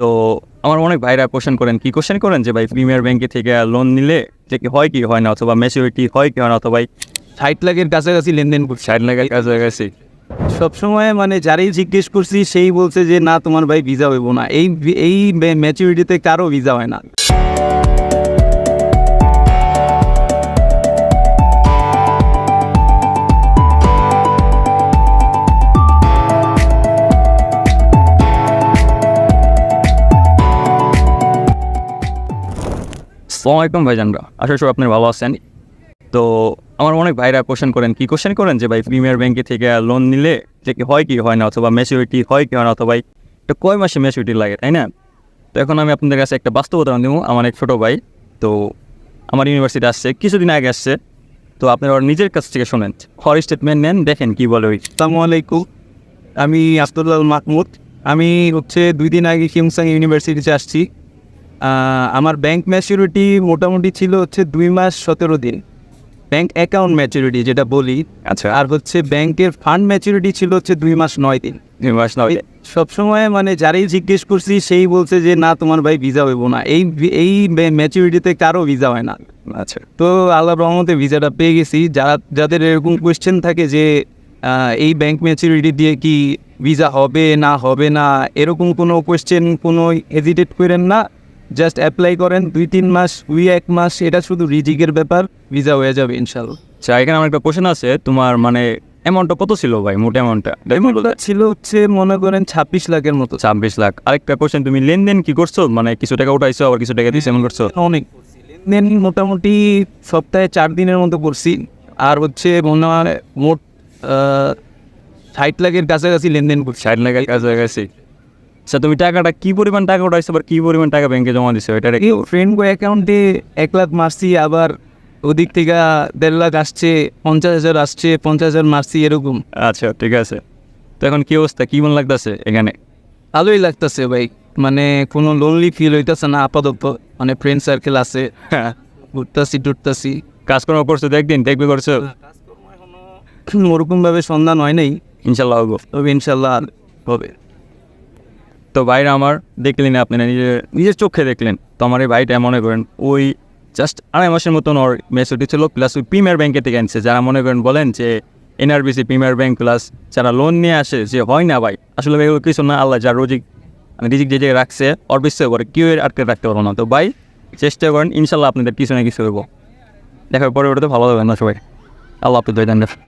তো আমার অনেক ভাইরা কোশ্চেন করেন কি কোশ্চেন করেন? যে ভাই প্রিমিয়ার ব্যাংকে থেকে লোন নিলে যে কি হয় কি হয় না? অথবা ম্যাচিউরিটি হয় কি হয় না? অথবা ষাট লাখের কাছাকাছি লেনদেন করছি। ষাট লাখের কাছাকাছি। সবসময় মানে যারাই জিজ্ঞেস করছি সেই বলছে যে না তোমার ভাই ভিসা হইব না। এই এই ম্যাচুরিটিতে কারও ভিসা হয় না। সালাম আলাইকুম ভাইজানরা আশা করি আপনার ভালো আছেন। তো আমার অনেক ভাইরা কোশ্চেন করেন, কি কোশ্চেন করেন? যে ভাই, প্রিমিয়ার ব্যাংকে থেকে লোন নিলে যে কি হয় কি হয় না, অথবা ম্যাচুরিটি হয় কি হয় না, অথবা এটা কয় মাসে ম্যাচুরিটি লাগে, তাই না? তো এখন আমি আপনাদের কাছে একটা বাস্তব উদাহরণ দেবো, আমার এক ছোটো ভাই। তো আমার ইউনিভার্সিটি আসছে, কিছুদিন আগে আসছে। তো আপনারা নিজের কাছ থেকে শোনেন খর স্টেটমেন্ট নেন, দেখেন কি বলে ওই। আসসালামু আলাইকুম। আমি আফতুল্লাহ মাহমুদ। আমি হচ্ছে দুই দিন আগে কিংসাং ইউনিভার্সিটিতে আসছি। আমার ব্যাংক ম্যাচুরিটি মোটামুটি ছিল হচ্ছে দুই মাস সতেরো দিন। ব্যাংক অ্যাকাউন্ট ম্যাচুরিটি যেটা বলি আচ্ছা। আর হচ্ছে ব্যাংকের ফান্ড ম্যাচুরিটি ছিল হচ্ছে দুই মাস নয় দিন। দুই মাস নয় সবসময় মানে যারাই জিজ্ঞেস করছি সেই বলছে যে না তোমার ভাই ভিসা হইব না। এই এই ম্যাচুরিটিতে কারও ভিসা হয় না। আচ্ছা। তো আল্লাহ রহমতে ভিসাটা পেয়ে গেছি। যারা যাদের এরকম কোয়েশ্চেন থাকে যে এই ব্যাংক ম্যাচুরিটি দিয়ে কি ভিসা হবে না হবে না এরকম কোনো কোয়েশ্চেন কোনো হেজিটেট করেন না। জাস্ট অ্যাপ্লাই করেন দুই তিন মাস উই এক মাস এটা শুধু রিজিকের ব্যাপার ভিসা হয়ে যাবে ইনশাল্লাহ আচ্ছা এখানে আমার একটা কোশ্চেন আছে তোমার মানে অ্যামাউন্টটা কত ছিল ভাই মোট অ্যামাউন্টটা ছিল হচ্ছে মনে করেন ছাব্বিশ লাখের মতো। ছাব্বিশ লাখ। আরেকটা কোশ্চেন তুমি লেনদেন কি করছ? মানে কিছু টাকা উঠাইছো আবার কিছু টাকা দিয়েছ এমন করছ? অনেক। করছি। লেনদেন মোটামুটি সপ্তাহে চার দিনের মতো করছি। আর হচ্ছে মনে হয় মোট ষাট লাখের কাছাকাছি লেনদেন করছি। ষাট লাখের কাছাকাছি। আচ্ছা তুমি টাকাটা কি পরিমাণ টাকা উঠাইছো আবার কি পরিমাণ টাকা ব্যাংকে জমা দিছো? এটা ফ্রেন্ড অ্যাকাউন্টে এক লাখ মারছি আবার ওদিক থেকে দেড় লাখ আসছে পঞ্চাশ হাজার আসছে পঞ্চাশ হাজার মারছি এরকম। আচ্ছা ঠিক আছে। তো এখন কি অবস্থা? কি মন লাগতেছে এখানে? ভালোই লাগতেছে ভাই। মানে কোনো লোনলি ফিল হইতেছে না আপাতত। মানে ফ্রেন্ড সার্কেল আছে। হ্যাঁ। ঘুরতাছি টুরতাছি। কাজকর্ম করছ একদিন? দেখবে করছ? ওরকমভাবে সন্ধান হয় নাই। ইনশাল্লাহ হব। তবে ইনশাল্লাহ হবে। তো ভাইরা আমার দেখলেন আপনি নিজের নিজের চোখে দেখলেন। তো আমার এই ভাইটা মনে করেন ওই জাস্ট আড়াই মাসের মতন ওর মেসুটি ছিল প্লাস ওই প্রিমিয়ার ব্যাংকে থেকে আনছে। যারা মনে করেন বলেন যে এনআরবিসি প্রিমিয়ার ব্যাংক প্লাস যারা লোন নিয়ে আসে, যে হয় না ভাই, আসলে ভাই কিছু না, আল্লাহ যার রোজিক মানে রিজিক যে জায়গায় রাখছে, ওর বিশ্বাস করে, কেউ এর আটকে রাখতে পারব না। তো ভাই, চেষ্টা করেন, ইনশাল্লাহ আপনাদের কিছু না কিছু হইব। দেখা পরে ওটাতে ভালো লাগবে না সবাই। আল্লাহ আপনাদের